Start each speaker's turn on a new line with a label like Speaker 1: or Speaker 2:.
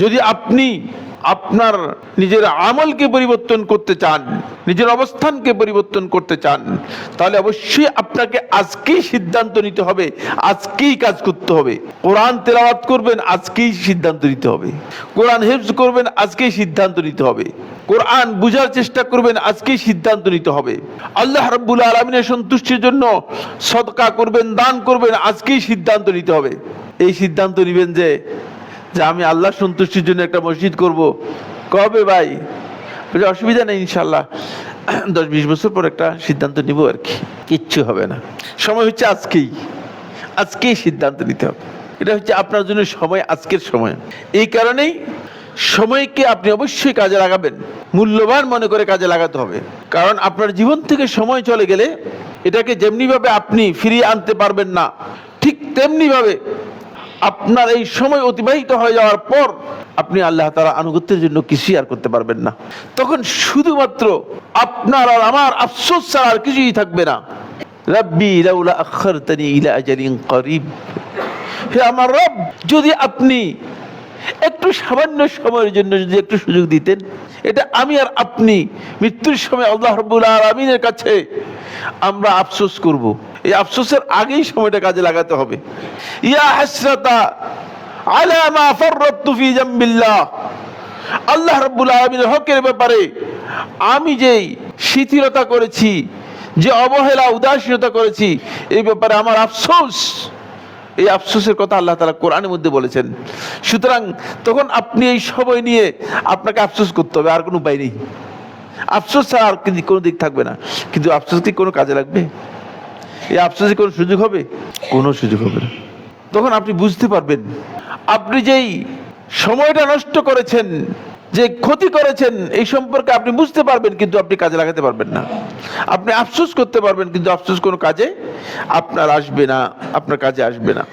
Speaker 1: যদি আপনি আপনার নিজের আমলকে পরিবর্তন করতে চান, নিজের অবস্থানকে পরিবর্তন করতে চান, তাহলে অবশ্যই আপনাকে আজকেই সিদ্ধান্ত নিতে হবে, আজকেই কাজ করতে হবে। কোরআন তেলাওয়াত করবেন, আজকেই সিদ্ধান্ত নিতে হবে। কোরআন হেফজ করবেন, আজকেই সিদ্ধান্ত নিতে হবে। কোরআন বুঝার চেষ্টা করবেন, আজকেই সিদ্ধান্ত নিতে হবে। আল্লাহ রাব্বুল আলমিনের সন্তুষ্টির জন্য সদকা করবেন, দান করবেন, আজকেই সিদ্ধান্ত নিতে হবে। এই সিদ্ধান্ত নেবেন যে যে আমি আল্লাহ সন্তুষ্টির জন্য একটা মসজিদ করব। কবে ভাই? অসুবিধা নেই ইনশাল্লাহ দশ বিশ বছর পর একটা সিদ্ধান্ত নিব আর কি। কিচ্ছু হবে না। সময় হচ্ছে আজকেই। আজকেই সিদ্ধান্ত নিতে হবে। এটা হচ্ছে আপনার জন্য সময়, আজকের সময়। এই কারণেই সময়কে আপনি অবশ্যই কাজে লাগাবেন। মূল্যবান মনে করে কাজে লাগাতে হবে। কারণ আপনার জীবন থেকে সময় চলে গেলে এটাকে যেমনিভাবে আপনি ফিরিয়ে আনতে পারবেন না, ঠিক তেমনিভাবে আপনার এই সময় অতিবাহিত হয়ে যাওয়ার পর আপনি আল্লাহ তারা আনুগত্যের জন্য কিছুই আর করতে পারবেন না। তখন শুধুমাত্র আপনার আর আমার আফসোস ছাড়া আর কিছুই থাকবে না। রব্বি লাউলা আখারতানি ইলা আমার রব, যদি আপনি একটু সামান্য সময়ের জন্য যদি একটু সুযোগ দিতেন, এটা আমি আর আপনি মৃত্যুর সময় আল্লাহ রব্বুল আলমিনের কাছে আমরা আফসোস করব। এই আফসোসের আগেই সময়টা কাজে লাগাতে হবে। ইয়া হাসরাতা আলা মা ফাররাতু ফি জামবিল্লাহ। আল্লাহ রাব্বুল আলামিনের হকের ব্যাপারে আমি যেই শিথিলতা করেছি, যে অবহেলা, উদাসীনতা করেছি, এই ব্যাপারে আমার আফসোস। এই আফসোসের কথা আল্লাহ তালা কোরআনের মধ্যে বলেছেন। সুতরাং তখন আপনি এই সময় নিয়ে আপনাকে আফসোস করতে হবে, আর কোনো উপায় নেই। আফসোস ছাড়া আর কোনো দিক থাকবে না। কিন্তু আফসোস কি কোনো কাজে লাগবে? এই আফসোসে কোনো সুযোগ হবে? কোনো সুযোগ হবে না। তখন আপনি বুঝতে পারবেন আপনি যেই সময়টা নষ্ট করেছেন যে ক্ষতি করেছেন এই সম্পর্কে আপনি বুঝতে পারবেন কিন্তু আপনি কাজে লাগাতে পারবেন না। আপনি আফসোস করতে পারবেন কিন্তু আফসোস কোনো কাজে আপনার আসবে না আপনার কাজে আসবে না।